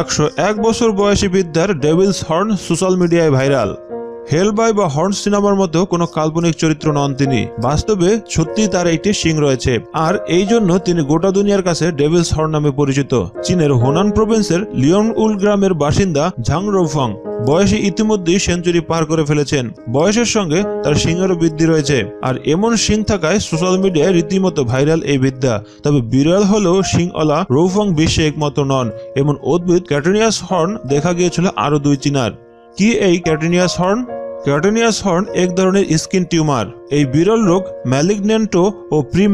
একশো এক বছর বয়সী বিদ্যার ডেভিলস হর্ন সোশ্যাল মিডিয়ায় ভাইরাল। হেলবাই বা হর্ন সিনেমার মতো কোনো কাল্পনিক চরিত্র নন তিনি। বাস্তবে সত্যি তার একটি সিং রয়েছে। আর এই জন্য তিনি গোটা দুনিয়ার কাছে ডেভিলস হর্ন নামে পরিচিত। চীনের হোনান প্রভিন্সের লিওন উল গ্রামের বাসিন্দা ঝাং রৌফং বয়সে ইতিমধ্যেই সেঞ্চুরি পার করে ফেলেছেন। বয়সের সঙ্গে তার সিংহেরও বৃদ্ধি রয়েছে। আর এমন সিং থাকায় সোশ্যাল মিডিয়ায় রীতিমতো ভাইরাল এই বিদ্যা। তবে বিরল হলেও সিংওয়ালা রৌফং বিশ্বে একমত নন। এমন অদ্ভুত ক্যাটেনিয়াস হর্ন দেখা গিয়েছিল আরও দুই চিনার। কি এই ক্যাটেনিয়াস হর্ন? ক্যাটেনিয়াস হর্ন এক ধরনের স্কিন টিউমার। এই বিরল রোগ ম্যালিগনেন্টো ও প্রি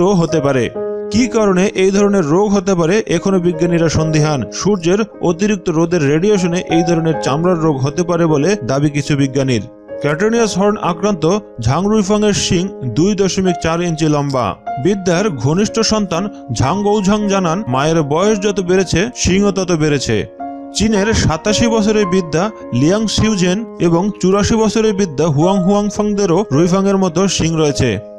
হতে পারে। কি কারণে এই ধরনের রোগ হতে পারে? এখনও বিজ্ঞানীরা সন্দিহান। সূর্যের অতিরিক্ত রোদের রেডিয়েশনে এই ধরনের চামড়ার রোগ হতে পারে বলে দাবি কিছু বিজ্ঞানীর। ক্যাটেনিয়াস হর্ন আক্রান্ত ঝাংরুইফং এর শিং দুই দশমিক চার ইঞ্চি লম্বা। বিদ্যার ঘনিষ্ঠ সন্তান ঝাং গৌঝাং জানান, মায়ের বয়স যত বেড়েছে, শিংও তত বেড়েছে। চীনের সাতাশি বছরের বিদ্যা লিয়াং সিউজেন এবং চুরাশি বছরের বিদ্যা হুয়াং হুয়াং ফাংদেরও রুইফাংয়ের মতো শিং রয়েছে।